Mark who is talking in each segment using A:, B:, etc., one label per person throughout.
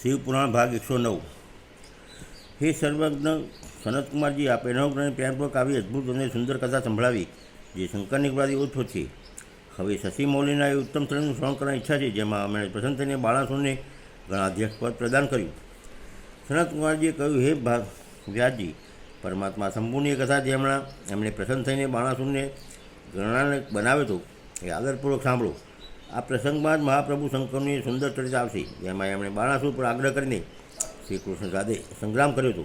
A: શિવપુરાણ ભાગ એકસો નવ. હે સર્વજ્ઞ સનતકુમારજી આપે નવગ્રહને પ્રેમપૂર્વક આવી અદ્ભુત અને સુંદર કથા સંભળાવી, જે શંકરની કૃપાથી ઓછો છે. હવે શશી મૌલીના એ ઉત્તમ સ્થળનું શ્રવણ કરવાની ઈચ્છા છે, જેમાં અમે પ્રસન્ન થઈને બાળાસોને ઘણા અધ્યક્ષ પદ પ્રદાન કર્યું. સનતકુમારજીએ કહ્યું, હે વ્યાસજી, પરમાત્મા સંપૂર્ણ કથા જે હમણાં એમણે પ્રસન્ન થઈને બાણાસુરને ગણાને બનાવ્યો હતો એ આદરપૂર્વક સાંભળો. આ પ્રસંગમાં જ મહાપ્રભુ શંકરની સુંદર ચર્ચા આવશે, જેમાં એમણે બાણાસુર પર આગ્રહ કરીને શ્રી કૃષ્ણ સાથે સંગ્રામ કર્યો હતો.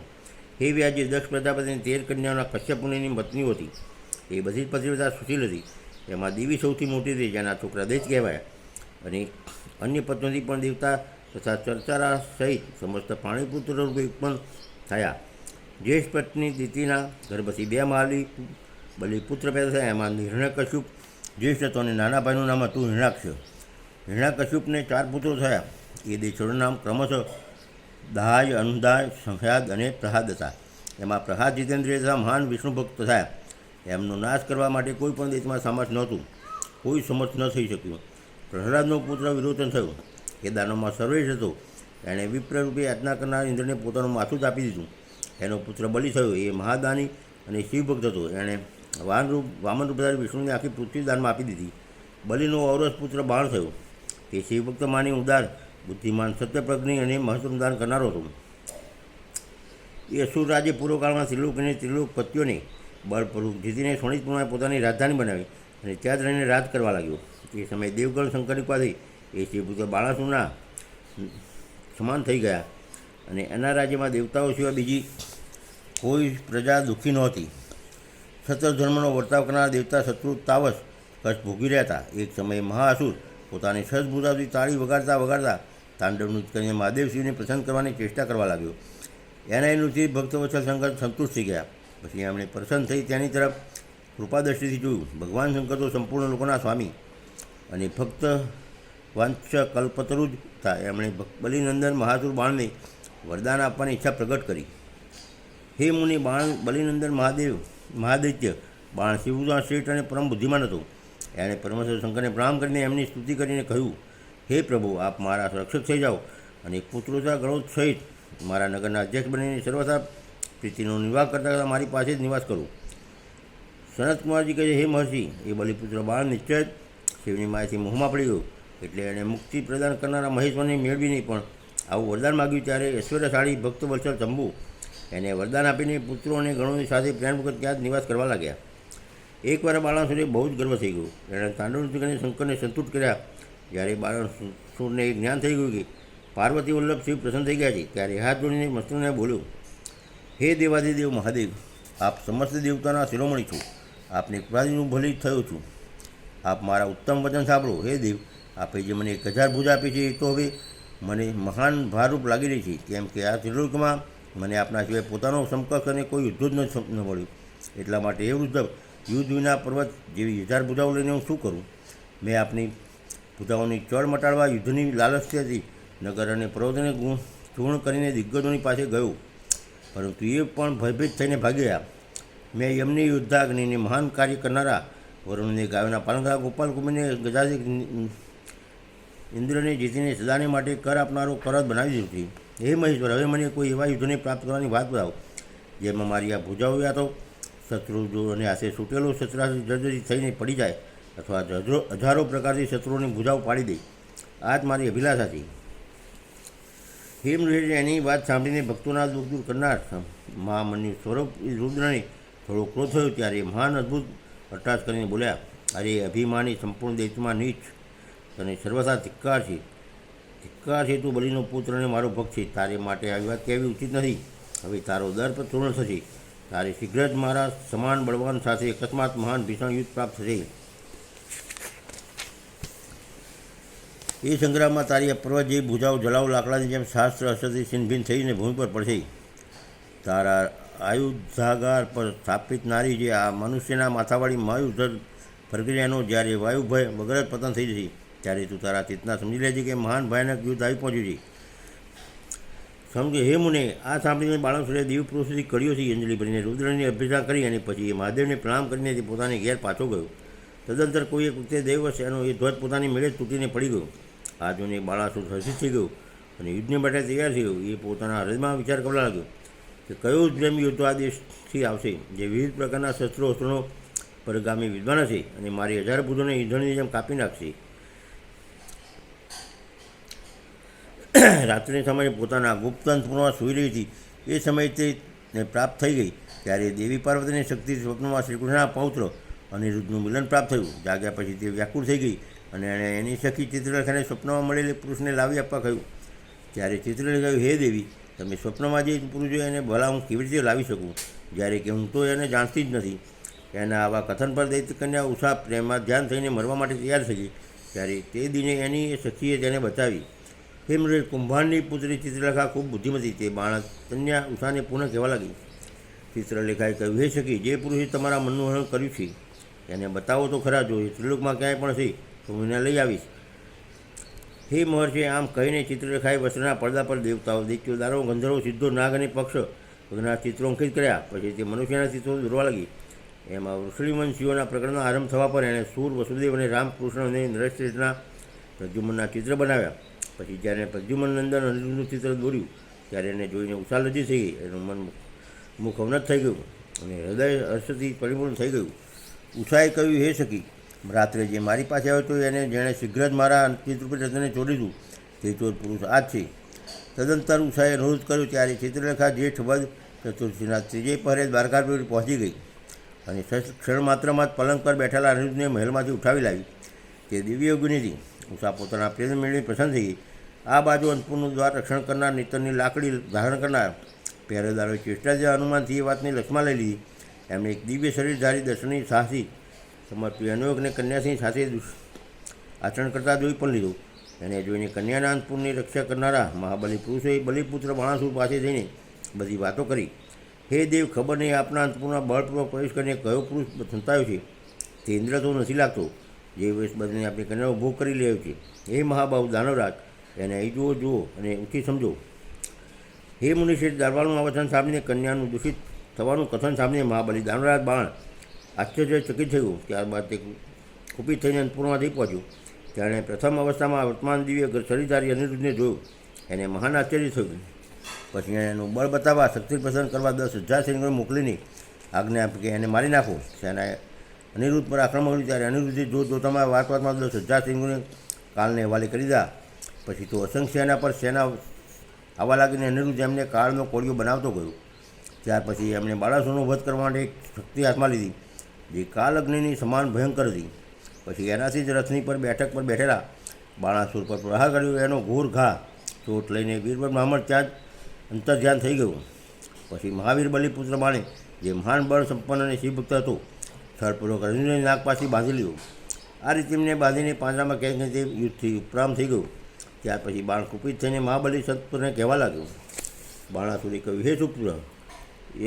A: હે વ્યાજી દક્ષ પ્રજાપતિની તેર કન્યાઓના કશ્યપ મુનિની પત્નીઓ હતી. એ બધી જ પતિવ્રતા સુશીલ હતી. એમાં દેવી સૌથી મોટી હતી, જેના છોકરા દૈત કહેવાયા. અને અન્ય પત્નીથી પણ દેવતા તથા ચર્ચારા સહિત સમસ્ત પાણીપુત્ર રૂપે ઉત્પન્ન થયા. જ્યેષ્ઠ પત્ની દીતિના ગર્ભથી બે માલી બલિપુત્ર પેદા થયા. એમાં નિર્ણય હિરણ્યકશ્યુપ હતો અને નાના ભાઈનું નામ હતું હિરણાક્ષ હિરણાકશ્યુપને ચાર પુત્રો થયા. એ દેશોનું નામ ક્રમશઃ દહાય, અનુદાય સંહયાદ અને પ્રહાદ હતા. એમાં પ્રહાદ જીતેન્દ્રિય તથા મહાન વિષ્ણુ ભક્ત થયા. એમનો નાશ કરવા માટે કોઈ પણ દેશમાં સામર્થ નહોતું. કોઈ સમર્થ ન થઈ શક્યું. પ્રહલાદનો પુત્ર વિરોચન થયો. એ દાનવમાં સર્વેશ હતો. એણે વિપ્ર રૂપે યાચના કરનાર ઇન્દ્રને પોતાનું માથું જ આપી દીધું. એનો પુત્ર બલિ થયો. એ મહાદાની અને શિવભક્ત હતો. એણે વાન રૂપ વામન રૂપધારી વિષ્ણુને આખી પૃથ્વી દાનમાં આપી દીધી. બલિનો ઔરસ પુત્ર બાણ થયો. તે શિવભક્ત માની ઉદાર, બુદ્ધિમાન, સત્યપ્રજ્ઞી અને મહત્વનું દાન કરનારો હતો. એ અસુર રાજ્ય પૂર્વકાળમાં ત્રિલોક ત્રિલોક પત્યોને બળપૂર્વક જીતીને સોણિતપુરમાં પોતાની રાજધાની બનાવી અને ત્યાં જ રહીને રાજ કરવા લાગ્યો. એ સમયે દેવગણ શંકરની પાસે એ શિવપુત્ર બાળાસુરના સમાન થઈ ગયા અને એના રાજ્યમાં દેવતાઓ સિવાય બીજી કોઈ પ્રજા દુઃખી નહોતી. સત્તર ધર્મનો વર્તાવ કરનાર દેવતા શત્રુ તાવસ કચ્છ ભોગી રહ્યા હતા. એક સમયે મહાઅસુર પોતાની સજભૂતાથી તાળી વગાડતા વગાડતા તાંડવ નૃત્ય કરીને મહાદેવ શિવને પ્રસન્ન કરવાની ચેષ્ટા કરવા લાગ્યો. એના એ નૃત્ય ભક્તવત્સલ શંકર સંતુષ્ટ થઈ ગયા. પછી એમણે પ્રસન્ન થઈ તેની તરફ કૃપાદ્રષ્ટિથી જોયું. ભગવાન શંકર તો સંપૂર્ણ લોકોના સ્વામી અને ભક્ત વાંચ કલ્પતરુ જ હતા. એમણે બલિનંદન મહાસુર બાણને વરદાન આપવાની ઈચ્છા પ્રગટ કરી. હે મુનિ બાણ, બલિનંદન મહાદેવ મહાદૈત્ય, બાણ શિવદાસ શ્રેષ્ઠ અને પરમ બુદ્ધિમાન હતો. એણે પરમેશ્વર શંકરને પ્રણામ કરીને એમની સ્તુતિ કરીને કહ્યું, હે પ્રભુ, આપ મારા રક્ષક થઈ જાઓ અને પુત્રોતા ગણોત સહિત મારા નગરના અધ્યક્ષ બનીને સર્વથા પ્રીતિનો નિવાસ કરતા કરતાં મારી પાસે જ નિવાસ કરું. સનતકુમારજી કહે છે, હે મહર્ષિ, એ બલિપુત્ર બાળ નિશ્ચય શિવની માયાથી મોહમાં પડી ગયો. એટલે એણે મુક્તિ પ્રદાન કરનારા મહેશ્વરને મેળવી નહીં પણ આવું વરદાન માગ્યું ત્યારે ઐશ્વર્યશાળી ભક્ત વત્સલ ચંબુ એને વરદાન આપીને પુત્રો અને ગણોની સાથે પ્રેમપૂર્વક ત્યાં જ નિવાસ કરવા લાગ્યા. એકવાર બાળાસુરે બહુ જ ગર્વ થઈ ગયો. એણે તાંડવ શંકરને સંતુષ્ટ કર્યા. જ્યારે બાળાસુરને એ જ્ઞાન થઈ ગયું કે પાર્વતી વલ્લભ શિવ પ્રસન્ન થઈ ગયા છે, ત્યારે હાથ જોડીને મસ્તને બોલ્યો, હે દેવાદિદેવ મહાદેવ, આપ સમસ્ત દેવતાના શિરોમણી છો. આપની કૃપાદીનું ભલી થયો છું. આપ મારા ઉત્તમ વચન સાંભળો. હે દેવ, આપે જે મને એક હજાર ભૂજ આપી છે એ તો હવે મને મહાન ભારરૂપ લાગી રહી છે. કેમ કે આ ત્રિલોકમાં મને આપના સિવાય પોતાનો સમકક્ષ અને કોઈ યુદ્ધ જ ન મળ્યું. એટલા માટે એ વૃદ્ધ યુદ્ધ વિના પર્વત જેવી હજાર બુધાઓ લઈને હું શું કરું? મેં આપની ભુજાઓની ચડ મટાડવા યુદ્ધની લાલસ્યથી નગર અને પર્વતને ગુણ ચૂર્ણ કરીને દિગ્ગજોની પાસે ગયો. પરંતુ એ પણ ભયભીત થઈને ભાગ્યા. મેં યમની યુદ્ધાગ્નિને મહાન કાર્ય કરનારા વરુણને ગાયોના પાલનકાર ગોપાલ કુમારને ગજાથી ઇન્દ્રને જીતીને સદાને માટે કર આપનારો કરજ બનાવી દીધું. હે મહેશ્વર, હવે મને કોઈ એવા યુદ્ધને પ્રાપ્ત કરવાની વાત બતાવો, જેમાં મારી આ ભુજાઓ યા તો શત્રુ જો અને આશે છૂટેલો શસ્ત્રાથી જર્જરી થઈને પડી જાય અથવા હજારો હજારો પ્રકારથી શત્રુઓની ભુજાઓ પાડી દે. આ જ મારી અભિલાષા છે. હેમ ઋષિ એની વાત સાંભળીને ભક્તોના દુઃખ દૂર કરનાર મહામનની સ્વરૂપ રુદ્રને થોડો ક્રોધ થયો ત્યારે મહાન અદ્ભુત અટાશ કરીને બોલ્યા, અરે, અભિમાની સંપૂર્ણ દેશમાં નીચ અને સર્વથા ધિક્કાર છે. છે તું બલિનો પુત્ર અને મારો ભક્ત છે તારે માટે આવી વાત કહેવી ઉચિત નથી. હવે તારો દર પર પૂર્ણ થશે. તારે શીઘ્ર જ મારા સમાન બળવાન સાથે અકસ્માત મહાન ભીષણ યુદ્ધ પ્રાપ્ત થશે. એ સંગ્રામમાં તારી અપર્વત પર્વત જેવી ભૂજાઓ જલાવ લાકડાની જેમ શાસ્ત્ર અસરથી છિન્નભિન્ન થઈને ભૂમિ પર પડશે. તારા આયુધાગાર પર સ્થાપિત નારી જે આ મનુષ્યના માથાવાળી માયુધર પ્રક્રિયાનો જ્યારે વાયુભય વગર જ પતન થઈ જશે. ત્યારે તું તારા ચેતના સમજી લેજે કે મહાન ભયાનક યુદ્ધ આવી પહોંચ્યું છે. સમજે હે મુને, આ સાંભળીને બાળકસુરે દેવ કર્યો છે અંજલિ ભરીને. રુદ્રની અભિષા કરી અને પછી એ મહાદેવને પ્રણામ કરીને તે પોતાની ઘેર પાછો ગયો. તદંતર કોઈ એક વખતે દેવવશ એનો એ ધ્વજ પોતાની મેળે તૂટીને પડી ગયો. આ જોઈને બાળાસુર હર્ષિત થઈ ગયો અને યુદ્ધને માટે તૈયાર થયો. એ પોતાના હૃદયમાં વિચાર કરવા લાગ્યો કે કયો પ્રેમ યુદ્ધ આ દેશથી આવશે, જે વિવિધ પ્રકારના શસ્ત્રો અસ્ત્રોનો પરગામી વિદ્વાન હશે અને મારી હજાર બુધોને ઈંધણની જેમ કાપી નાખશે. રાત્રિના સમયે પોતાના ગુપ્ત અંતપુરમાં સૂઈ રહી હતી. એ સમયે તેને પ્રાપ્ત થઈ ગઈ. ત્યારે દેવી પાર્વતીની શક્તિ સ્વપ્નમાં શ્રીકૃષ્ણના પૌત્ર અનિરુદ્ધનું મિલન પ્રાપ્ત થયું. જાગ્યા પછી તે વ્યાકુળ થઈ ગઈ અને એણે એની સખી ચિત્રલેખાને સ્વપ્નમાં મળેલી પુરુષને લાવી આપવા કહ્યું. ત્યારે ચિત્રલેખે હે દેવી, તમે સ્વપ્નમાં જે પુરુષ જોયો એને ભલા હું કેવી રીતે લાવી શકું? જ્યારે કે હું તો એને જાણતી જ નથી. એના આવા કથન પર દૈત્ય કન્યા ઉષા પ્રેમમાં ધ્યાન થઈને મરવા માટે તૈયાર થઈ ગઈ. ત્યારે તે દિને એની સખીએ તેને બચાવી હે મૃગ કુંભારની પુત્રી ચિત્રલેખા ખૂબ બુદ્ધિમતી તે બાળક કન્યા ઉષાને પુનઃ કહેવા લાગી. ચિત્રલેખાએ કહ્યું, હે સખી, જે પુરુષે તમારા મનનું હરણ કર્યું છે, એને બતાવો તો ખરા, જો ત્રિલોકમાં ક્યાંય પણ છે તો હું એને લઈ આવીશ. હે મહર્ષિ, આમ કહીને ચિત્રલેખાએ વસ્ત્રના પડદા પર દેવતાઓ દારો ગંધર્વો, સિદ્ધો, નાગ અને પક્ષ વગેરેના ચિત્રો અંકિત કર્યા. પછી તે મનુષ્યના ચિત્રો દોરવા લાગી. એમાં ઋષિવંશીઓના પ્રકરણનો આરંભ થવા પર એણે સૂર, વસુદેવ અને રામકૃષ્ણ અને નરેશ્રેષ્ઠના પ્રદ્યુમનના ચિત્ર બનાવ્યા. પછી જ્યારે પ્રદ્યુમન નંદન અર્જુનનું ચિત્ર દોર્યું, ત્યારે એને જોઈને ઉષાલજી થઈ ગઈ. એનું મન મુખ અવનત થઈ ગયું. અને હૃદય હર્ષથી પરિપૂર્ણ થઈ ગયું. ઉષાએ કહ્યું, હે સખી, રાત્રે જે મારી પાસે આવ્યો તો એને જેણે શીઘ્ર જ મારા ચિત્રપટ રત્નને છોડી દીધું. તે ચોર પુરુષ આ જ છે. તદંતર ઉષાએ અનુરોધ કર્યો, ત્યારે ચિત્રલેખા જેઠ વધ ચતુર્થીના ત્રીજે પહેરે દ્વારકાપુર પહોંચી ગઈ. અને ક્ષણ માત્રમાં જ પલંગ પર બેઠેલા અનુજને મહેલમાંથી ઉઠાવી લાવી. તે દિવ્ય યોગીનીથી ઉષા પોતાના પ્રેમ મેળવી પ્રસન્ન થઈ આ બાજુ અંતપુરનું દ્વાર રક્ષણ કરનાર નીતરની લાકડી ધારણ કરનાર પહેરેદારોએ ચેષ્ટા જે હનુમાનથી એ વાતને લક્ષમાં લઈ લીધી. એમણે એક દિવ્ય શરીરધારી દર્શનની સાહસી સમર્પ્યું અનુયોગને કન્યાસિંહ સાથે આચરણ કરતા જોઈ પણ લીધું. એને જોઈને કન્યાના અંતપુરની રક્ષા કરનારા મહાબલી પુરુષોએ બલિપુત્ર બાણાસુર પાસે જઈને બધી વાતો કરી. હે દેવ, ખબર નહીં આપના અંતપુરમાં બળપૂર્વક પ્રવેશ કરીને કયો પુરુષ સંતાયો છે? તે ઇન્દ્ર તો નથી લાગતો. જે વેશ બદલીને આપણી કન્યાઓ ભોગ કરી લેવો છે, હે મહાબાહુ દાનવરાજ, એને અહીં જુઓ જુઓ અને ઊંચી સમજો. હે મુનિશ્રેષ્ઠ દરબારનું આ વચન સાંભળીને કન્યાનું દૂષિત થવાનું કથન સાંભળીને મહાબલી દાનવરાજ બાણ આશ્ચર્યચકિત થયું. ત્યારબાદ તે કુપિત થઈને અન્નપૂર્ણમાંથી પહોંચ્યું. તેણે પ્રથમ અવસ્થામાં વર્તમાન દિવ્ય શરીરધારી અનિરુદ્ધને જોયું. એને મહાન આશ્ચર્ય થયું. પછી એનું બળ બતાવવા શક્તિ પ્રસન્ન કરવા દસ હજાર સૈનિકોને મોકલીને આજ્ઞા આપી કે એને મારી નાખો. સેનાએ અનિરુદ્ધ પર આક્રમણ કર્યું ત્યારે અનિરુદ્ધે જો જોતામાં વાત વાતમાં દસ હજાર સિંહોને કાળને હવાલે કરી દીધા. પછી તો અસંખ્ય સેના પર સેના આવવા લાગીને અનિરુદ્ધ એમને કાળનો કોળિયો બનાવતો ગયો. ત્યાર પછી એમણે બાળાસુરનો વધ કરવા માટે એક શક્તિ હાથમાં લીધી, જે કાલ અગ્નિની સમાન ભયંકર હતી. પછી એનાથી જ રથની પર બેઠક પર બેઠેલા બાણાસુર પર પ્રહાર કર્યો. એનો ઘોર ઘા ચોટ લઈને વીરબલ બ્રાહ્મણ ત્યાં જ અંતર્ધ્યાન થઈ ગયું. પછી મહાવીર બલિપુત્ર માણે જે મહાન બળ સંપન્ન અને શિવભક્ત હતો સ્થળપૂર્વક કરીને નાક પાછી બાંધી લીધું. આ રીતે એમને બાંધીને પાંજરામાં ક્યાંક તે યુદ્ધથી ઉપરામ થઈ ગયું. ત્યાર પછી બાણ કુપિત થઈને મહાબલી સત્પુરને કહેવા લાગ્યું. બાણાસુરી કહ્યું, હે સુપુત્ર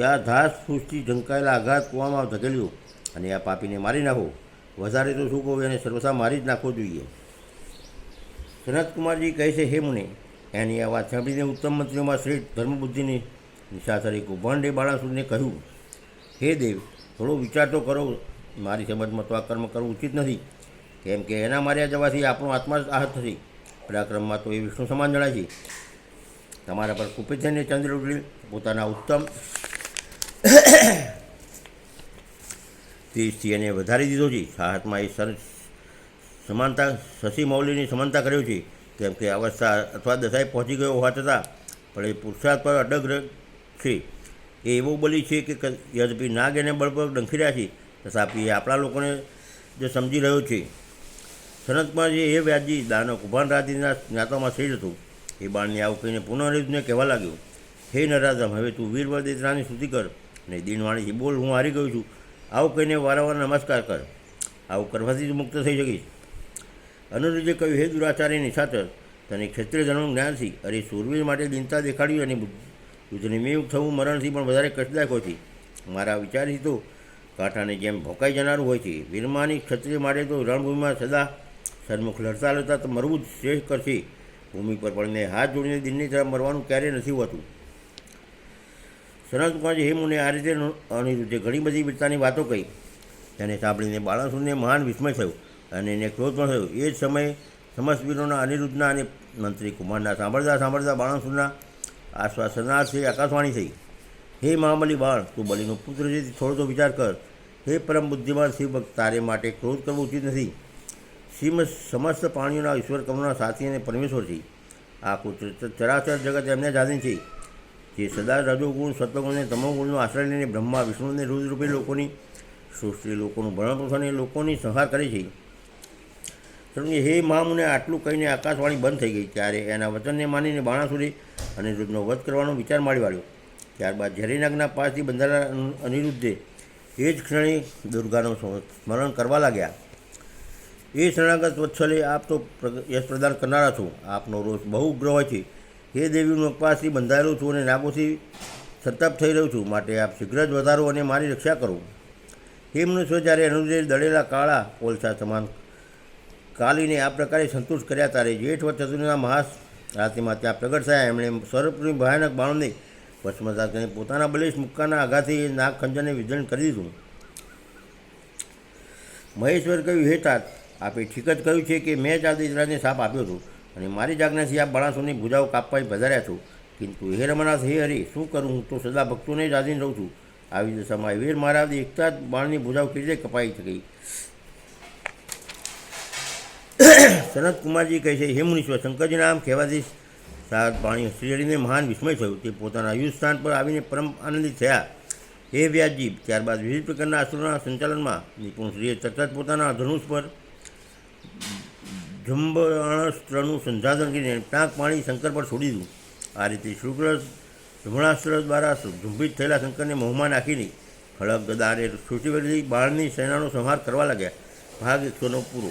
A: યા ધાસ સૃષ્ટિ ઢંકાયેલા આઘાત કૂવામાં ધકેલ્યું અને આ પાપીને મારી નાખો. વધારે તો શું કહું એને? સર્વથા મારી જ નાખવો જોઈએ. સનતકુમારજી કહે છે, હે મુને, એની આ વાત સાંભળીને ઉત્તમ મંત્રીઓમાં શ્રેષ્ઠ ધર્મબુદ્ધિની નિશા તરીકે ભંડે બાળાસુરને કહ્યું, હે દેવ થોડો વિચાર તો કરો. મારી સમજમાં તો આ કર્મ કરવું ઉચિત નથી. કેમ કે એના માર્યા જવાથી આપણો આત્મા આહત થશે. પરાક્રમમાં તો એ વિષ્ણુ સમાન જણાય છે. તમારા પર થઈને ચંદ્ર પોતાના ઉત્તમ તેજથી એને વધારી દીધો છે. સાહસમાં એ સર સમાનતા, શશી મૌલીની સમાનતા કર્યો છે. કેમ કે અવસ્થા અથવા દશાએ પહોંચી ગયો હોવા છતાં પણ એ પુરુષાર્થ પર અડગ છે. એ એવો બલી છે કે યદ્યપિ નાગ એને બળ પર ડંખી રહ્યા છે, તથાપી એ આપણા લોકોને જે સમજી રહ્યો છે. સનતકુમારજી એ વ્યાજી દાનવ કુભાન રાજીના જ્ઞાતામાં શ્રેષ્ઠ હતું, એ બાણને આવું કહીને પુનઃનિર્ધને કહેવા લાગ્યો, હે નરાધમ, હવે તું વીરવર રાની સ્તુતિ કર અને દિનવાણીથી બોલ, હું હારી ગયો છું. આવું કહીને વારંવાર નમસ્કાર કર. આવું કરવાથી જ મુક્ત થઈ શકીશ. અનુરુદ્ધે કહ્યું, હે દુરાચારી નિશાચર તને ક્ષત્રિય ધર્મનું જ્ઞાન છે. અરે સૂરવીર માટે દિનતા દેખાડ્યું અને યુદ્ધને મેયુક્ત થવું મરણથી પણ વધારે કષ્ટદાયક હોય છે. મારા વિચારથી તો કાંઠાને જેમ ભોકાઈ જનારું હોય છે, વીરમાની ક્ષત્રિય માટે તો રણભૂમિમાં સદા સન્મુખ લડતા લડતા તો મરવું જ શ્રેષ્ઠ કરશે. ભૂમિ પર પડીને હાથ જોડીને દિનની તરફ મરવાનું ક્યારેય નથી હોતું. સનતકુમારજી હેમુને આ રીતે અનિરુદ્ધે ઘણી બધી વીરતાની વાતો કહી. તેને સાંભળીને બાળાસુરને મહાન વિસ્મય થયો અને એને ક્રોધ પણ થયો. એ જ સમયે સમસ્ત વીરોના અનિરુદ્ધના અને મંત્રી કુમારના સાંભળતા સાંભળતા બાણાસુરના આશ્વાસનાર્થી આકાશવાણી થઈ. હે મહામલી બાળ, તું બલિનો પુત્ર છે થોડો તો વિચાર કર. હે પરમ બુદ્ધિમાન શિવભક્ત તારે માટે ક્રોધ કરવો ઉચિત નથી. શ્રીમ સમસ્ત પ્રાણીઓના ઈશ્વર કરુણા સાથી અને પરમેશ્વર છે. આખું ચ- ચરાચર જગત એમને જ છે. જે સદા રજોગુણ, સત્વગુણ અને તમોગુણનો આશ્રય લઈને બ્રહ્મા વિષ્ણુને રુદ્રરૂપે લોકોની સૃષ્ટિ, લોકોનું ભરણ પોષણ અને લોકોની સંહાર કરે છે. સમજી હે મહામુને, આટલું કહીને આકાશવાણી બંધ થઈ ગઈ. ત્યારે એના વચનને માનીને બાણાસુરે અનિરુદ્ધનો વધ કરવાનો વિચાર માળી વાળ્યો. ત્યારબાદ ઝરીનાગના પાસથી બંધાયેલા અનિરુદ્ધે એ જ ક્ષણે દુર્ગાનું સ્મરણ કરવા લાગ્યા. એ શરણાગત વત્સલે આપ તો યશ પ્રદાન કરનારા છું. આપનો રોષ બહુ ઉગ્ર હોય છે હે દેવીનું અપવાસથી બંધાયેલો છું અને નાગોથી સતપ થઈ રહ્યો છું. માટે આપ શીઘ્ર જ વધારો અને મારી રક્ષા કરો. હે મનુષ્ય જ્યારે અનુદે દળેલા કાળા કોલસા સમાન કાલીને આ પ્રકારે સંતુષ્ટ કર્યા ત્યારે જેઠ વચતુના મહાસ રાત્રિમાં ત્યાં પ્રગટ થયા. એમણે સ્વરૂપની ભયાનક બાણોને ભસ્મતા કરીને પોતાના બલેશ મુક્કાના આઘાથી નાગ ખંજરને વિધન કરી દીધું. મહેશ્વર કહ્યું, હે તાત, આપે ઠીક જ કહ્યું છે કે મેં જ આ દીજરાજને સાપ આપ્યો હતો અને મારી જાગનાથી આ બાણાસોની ભૂજાઓ કાપવા વધાર્યા છું. કિંતુ હે રમનાથ હે હરી, શું કરું હું? તો સદા ભક્તોને જ આધીન રહું છું. આવી દશામાં વીર મહારાજ એકતા જ બાણની ભૂજાઓ કેવી રીતે કપાઈ શકી સનત કુમારજી કહે છે, હે મુનીશ્વર શંકરજીના આમ કહેવાથી સાત પાણી શ્રીહરિને મહાન વિસ્મય થયું. તે પોતાના આયુષ સ્થાન પર આવીને પરમ આનંદિત થયા. હે વ્યાસજી ત્યારબાદ વિવિધ પ્રકારના અસુરોના સંચાલનમાં નિપુણ શ્રીએ તરત પોતાના ધનુષ પર જંબઅણસ્ત્રનું સંસાધન કરીને ટાંક પાણી શંકર પર છોડી દીધું. આ રીતે શુક્ર જમણાસ્ત્ર દ્વારા ઝુંભિત થયેલા શંકરને મોહમાં નાખીને ખડક ગદારે સૃષ્ટિવલી બાળની સેનાનો સંહાર કરવા લાગ્યા. ભાગ એકસોનો પૂરો.